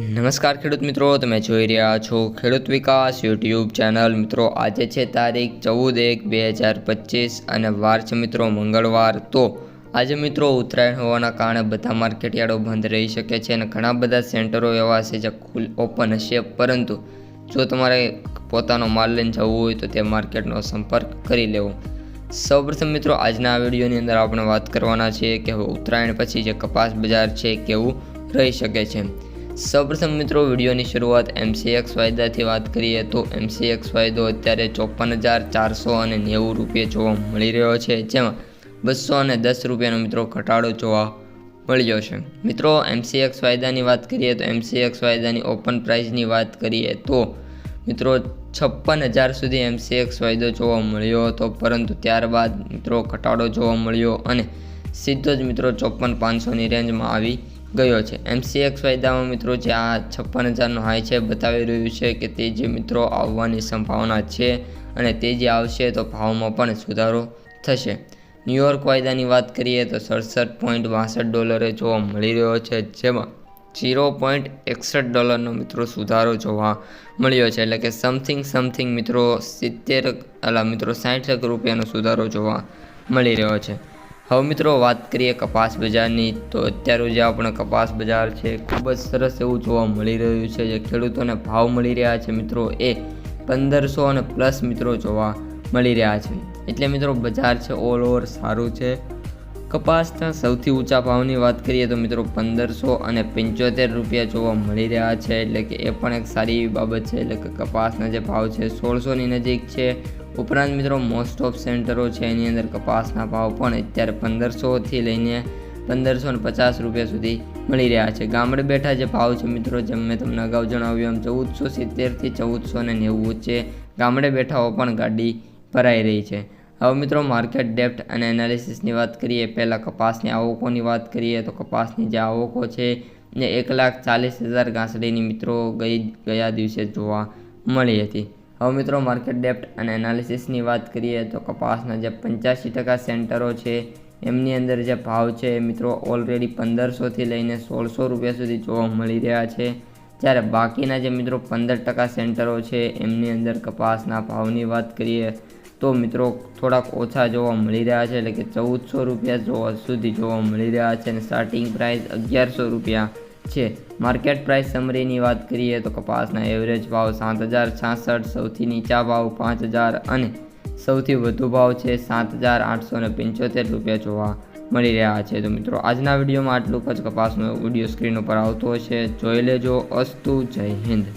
નમસ્કાર ખેડૂત મિત્રો, તમે જોઈ રહ્યા છો ખેડૂત વિકાસ યુટ્યુબ ચેનલ. મિત્રો, આજે છે તારીખ ચૌદ એક બે હજાર પચીસ અને વાર છે મિત્રો મંગળવાર. તો આજે મિત્રો ઉત્તરાયણ હોવાના કારણે બધા માર્કેટયાર્ડો બંધ રહી શકે છે અને ઘણા બધા સેન્ટરો એવા છે જે ખુલ ઓપન હશે. પરંતુ જો તમારે પોતાનો માલ લઈને જવું હોય તો તે માર્કેટનો સંપર્ક કરી લેવો. સૌપ્રથમ મિત્રો, આજના આ વિડીયોની અંદર આપણે વાત કરવાના છીએ કે ઉત્તરાયણ પછી જે કપાસ બજાર છે કેવું રહી શકે છે. સૌપ્રથમ મિત્રો, વિડીયોની શરૂઆત એમસીએક્સ વાયદાથી વાત કરીએ તો એમસીએક્સ વાયદો અત્યારે ચોપન હજાર ચારસો અને નેવું રૂપિયા જોવા મળી રહ્યો છે, જેમાં બસો અને દસ રૂપિયાનો મિત્રો ઘટાડો જોવા મળ્યો છે. મિત્રો, એમસીએક્સ વાયદાની વાત કરીએ તો એમસીએક્સ વાયદાની ઓપન પ્રાઇસની વાત કરીએ તો મિત્રો, છપ્પન હજાર સુધી એમસીએક્સ વાયદો જોવા મળ્યો હતો, પરંતુ ત્યારબાદ મિત્રો ઘટાડો જોવા મળ્યો અને સીધો જ મિત્રો ચોપન પાંચસોની રેન્જમાં આવી ગયો છે. એમસીએક્સ વાયદામાં મિત્રો જે આ છપ્પન હજારનો હાઈ છે, બતાવી રહ્યું છે કે તે જે મિત્રો આવવાની સંભાવના છે અને તે જે આવશે તો ભાવમાં પણ સુધારો થશે. ન્યુયોર્ક વાયદાની વાત કરીએ તો સડસઠ પોઈન્ટ બાસઠ ડોલરે જોવા મળી રહ્યો છે, જેમાં જીરો પોઈન્ટ એકસઠ ડોલરનો મિત્રો સુધારો જોવા મળ્યો છે. એટલે કે સમથિંગ સમથિંગ મિત્રો સિત્તેર, અલા મિત્રો સાઠ રૂપિયાનો સુધારો જોવા મળી રહ્યો છે. હવે મિત્રો વાત કરીએ કપાસ બજારની, તો અત્યારે જે આપણે કપાસ બજાર છે, ખૂબ જ સરસ એવું જોવા મળી રહ્યું છે જે ખેડૂતોને ભાવ મળી રહ્યા છે મિત્રો, એ પંદરસો અને પ્લસ મિત્રો જોવા મળી રહ્યા છે. એટલે મિત્રો બજાર છે ઓલ ઓવર સારું છે. કપાસના સૌથી ઊંચા ભાવની વાત કરીએ તો મિત્રો પંદરસો અને પંચોતેર રૂપિયા જોવા મળી રહ્યા છે, એટલે કે એ પણ એક સારી એવી બાબત છે, એટલે કે કપાસના જે ભાવ છે સોળસોની નજીક છે. ઉપરાંત મિત્રો મોસ્ટ ઓફ સેન્ટરો છે એની અંદર કપાસના ભાવ પણ અત્યારે પંદરસોથી લઈને પંદરસો ને પચાસ રૂપિયા સુધી મળી રહ્યા છે. ગામડે બેઠા જે ભાવ છે મિત્રો, જેમ મેં તમને અગાઉ જણાવ્યું એમ ચૌદસો સિત્તેરથી ચૌદસો ને નેવું વચ્ચે ગામડે બેઠાઓ પણ ગાડી ભરાઈ રહી છે. હવે મિત્રો માર્કેટ ડેપ્ટ અને એનાલિસિસની વાત કરીએ, પહેલાં કપાસની આવકોની વાત કરીએ, તો કપાસની જે આવકો છે એ એક લાખ ચાલીસ હજાર ઘાસડીની મિત્રો ગઈ, ગયા દિવસે જોવા મળી હતી. હવે મિત્રો માર્કેટ ડેપ્ટ અને એનાલિસિસની વાત કરીએ તો કપાસના જે પંચ્યાસી ટકા સેન્ટરો છે, એમની અંદર જે ભાવ છે મિત્રો ઓલરેડી પંદરસોથી લઈને સોળસો રૂપિયા સુધી જોવા મળી રહ્યા છે. જ્યારે બાકીના જે મિત્રો પંદર ટકા સેન્ટરો છે, એમની અંદર કપાસના ભાવની વાત કરીએ તો મિત્રો થોડાક ઓછા જોવા મળી રહ્યા છે, એટલે કે ચૌદસો રૂપિયા જોવા સુધી જોવા મળી રહ્યા છે અને સ્ટાર્ટિંગ પ્રાઇસ અગિયારસો રૂપિયા છે. માર્કેટ પ્રાઇસ સમરીની વાત કરીએ તો કપાસના એવરેજ ભાવ સાત હજાર છાસઠ, સૌથી નીચા ભાવ પાંચ હજાર અને સૌથી વધુ ભાવ છે સાત હજાર આઠસો ને પંચોતેર રૂપિયા જોવા મળી રહ્યા છે. તો મિત્રો, આજના વિડીયોમાં આટલું જ. કપાસનો વીડિયો સ્ક્રીન ઉપર આવતો હશે. જોઈ લેજો. અસ્તુ, જય હિન્દ.